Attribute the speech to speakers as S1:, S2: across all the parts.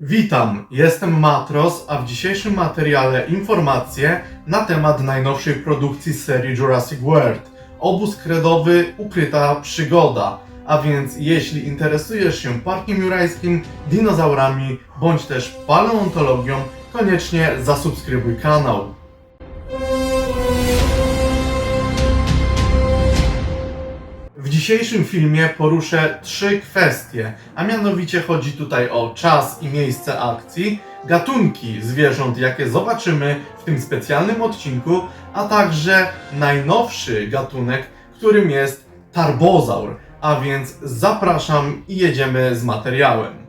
S1: Witam, jestem Matros, a w dzisiejszym materiale informacje na temat najnowszej produkcji serii Jurassic World. Obóz kredowy Ukryta Przygoda. A więc jeśli interesujesz się parkiem jurajskim, dinozaurami bądź też paleontologią, koniecznie zasubskrybuj kanał. Dzisiejszym filmie poruszę trzy kwestie, a mianowicie chodzi tutaj o czas i miejsce akcji, gatunki zwierząt, jakie zobaczymy w tym specjalnym odcinku, a także najnowszy gatunek, którym jest tarbozaur. A więc zapraszam i jedziemy z materiałem.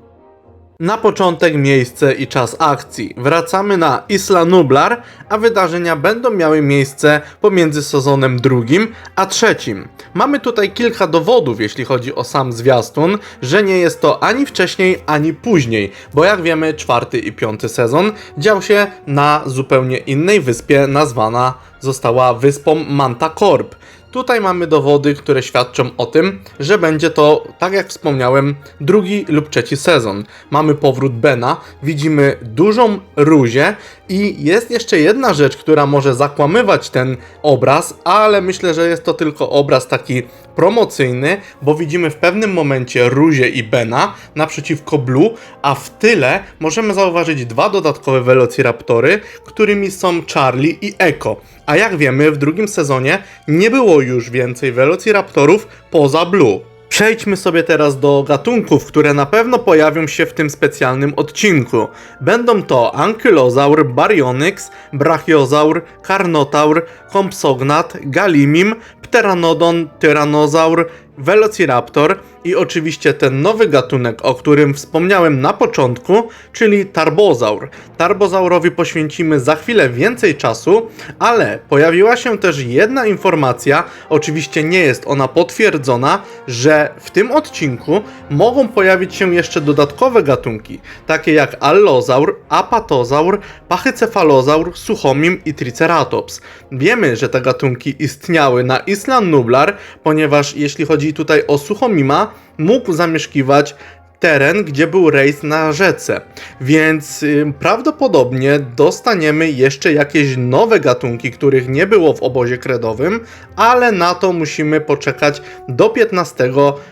S1: Na początek miejsce i czas akcji. Wracamy na Isla Nublar, a wydarzenia będą miały miejsce pomiędzy sezonem drugim a trzecim. Mamy tutaj kilka dowodów, jeśli chodzi o sam zwiastun, że nie jest to ani wcześniej, ani później, bo jak wiemy, czwarty i piąty sezon dział się na zupełnie innej wyspie, nazwana została wyspą Manta Corp. Tutaj mamy dowody, które świadczą o tym, że będzie to, tak jak wspomniałem, drugi lub trzeci sezon. Mamy powrót Bena, widzimy dużą ruzię i jest jeszcze jedna rzecz, która może zakłamywać ten obraz, ale myślę, że jest to tylko obraz taki promocyjny, bo widzimy w pewnym momencie Ruzię i Bena naprzeciwko Blue, a w tyle możemy zauważyć dwa dodatkowe Velociraptory, którymi są Charlie i Echo. A jak wiemy, w drugim sezonie nie było już więcej Velociraptorów poza Blue. Przejdźmy sobie teraz do gatunków, które na pewno pojawią się w tym specjalnym odcinku. Będą to Ankylozaur, Baryonyx, Brachiozaur, Carnotaur, Compsognat, Galimim, Pteranodon, Tyrannozaur, Velociraptor i oczywiście ten nowy gatunek, o którym wspomniałem na początku, czyli Tarbozaur. Tarbozaurowi poświęcimy za chwilę więcej czasu, ale pojawiła się też jedna informacja, oczywiście nie jest ona potwierdzona, że w tym odcinku mogą pojawić się jeszcze dodatkowe gatunki, takie jak Allozaur, Apatozaur, Pachycephalozaur, Suchomim i Triceratops. Wiemy, że te gatunki istniały na Isla Nublar, ponieważ jeśli chodzi tutaj o Suchomima, mógł zamieszkiwać teren, gdzie był rejs na rzece. Więc y, prawdopodobnie dostaniemy jeszcze jakieś nowe gatunki, których nie było w obozie kredowym, ale na to musimy poczekać do 15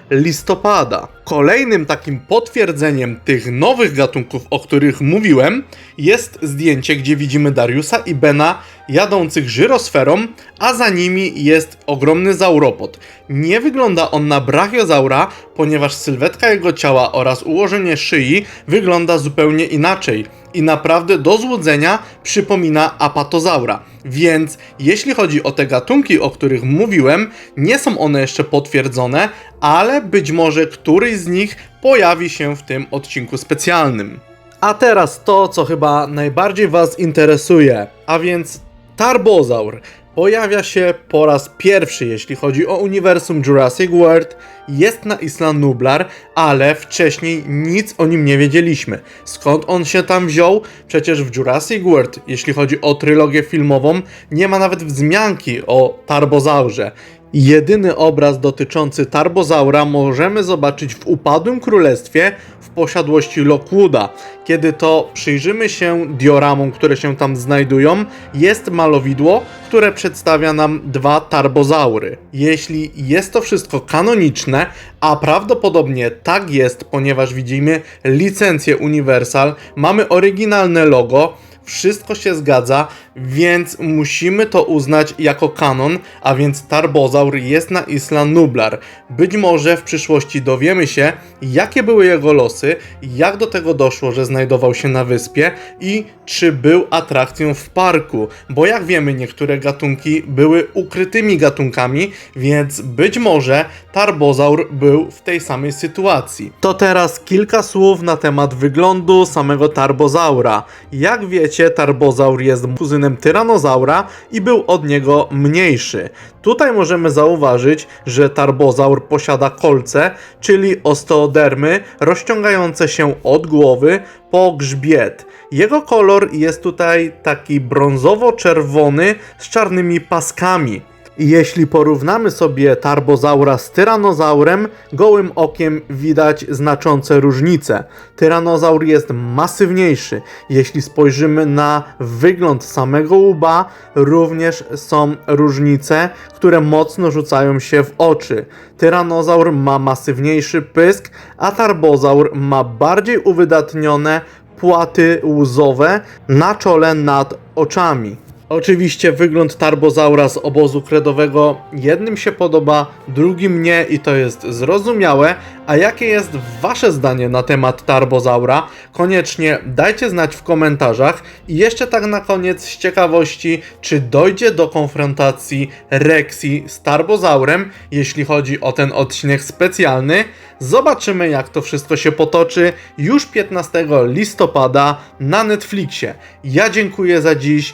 S1: listopada. Kolejnym takim potwierdzeniem tych nowych gatunków, o których mówiłem, jest zdjęcie, gdzie widzimy Dariusa i Bena jadących żyrosferą, a za nimi jest ogromny zauropod. Nie wygląda on na brachiozaura, ponieważ sylwetka jego ciała oraz ułożenie szyi wygląda zupełnie inaczej i naprawdę do złudzenia przypomina apatozaura. Więc jeśli chodzi o te gatunki, o których mówiłem, nie są one jeszcze potwierdzone, ale być może któryś z nich pojawi się w tym odcinku specjalnym. A teraz to, co chyba najbardziej Was interesuje, a więc Tarbozaur pojawia się po raz pierwszy, jeśli chodzi o uniwersum Jurassic World, jest na Isla Nublar, ale wcześniej nic o nim nie wiedzieliśmy. Skąd on się tam wziął? Przecież w Jurassic World, jeśli chodzi o trylogię filmową, nie ma nawet wzmianki o Tarbozaurze. Jedyny obraz dotyczący Tarbozaura możemy zobaczyć w Upadłym Królestwie w posiadłości Lockwooda. Kiedy to przyjrzymy się dioramom, które się tam znajdują, jest malowidło, które przedstawia nam dwa Tarbozaury. Jeśli jest to wszystko kanoniczne, a prawdopodobnie tak jest, ponieważ widzimy licencję Universal, mamy oryginalne logo, wszystko się zgadza, więc musimy to uznać jako kanon, a więc Tarbozaur jest na Isla Nublar. Być może w przyszłości dowiemy się, jakie były jego losy, jak do tego doszło, że znajdował się na wyspie i czy był atrakcją w parku, bo jak wiemy, niektóre gatunki były ukrytymi gatunkami, więc być może Tarbozaur był w tej samej sytuacji. To teraz kilka słów na temat wyglądu samego Tarbozaura. Jak wiecie, Tarbozaur jest kuzynem Tyrannozaura i był od niego mniejszy. Tutaj możemy zauważyć, że Tarbozaur posiada kolce, czyli osteodermy rozciągające się od głowy po grzbiet. Jego kolor jest tutaj taki brązowo-czerwony z czarnymi paskami. Jeśli porównamy sobie Tarbozaura z Tyranozaurem, gołym okiem widać znaczące różnice. Tyranozaur jest masywniejszy. Jeśli spojrzymy na wygląd samego łba, również są różnice, które mocno rzucają się w oczy. Tyranozaur ma masywniejszy pysk, a Tarbozaur ma bardziej uwydatnione płaty łzowe na czole nad oczami. Oczywiście wygląd Tarbozaura z obozu kredowego jednym się podoba, drugim nie i to jest zrozumiałe. A jakie jest Wasze zdanie na temat Tarbozaura? Koniecznie dajcie znać w komentarzach. I jeszcze tak na koniec z ciekawości, czy dojdzie do konfrontacji Rexi z Tarbozaurem, jeśli chodzi o ten odcinek specjalny. Zobaczymy jak to wszystko się potoczy już 15 listopada na Netflixie. Ja dziękuję za dziś.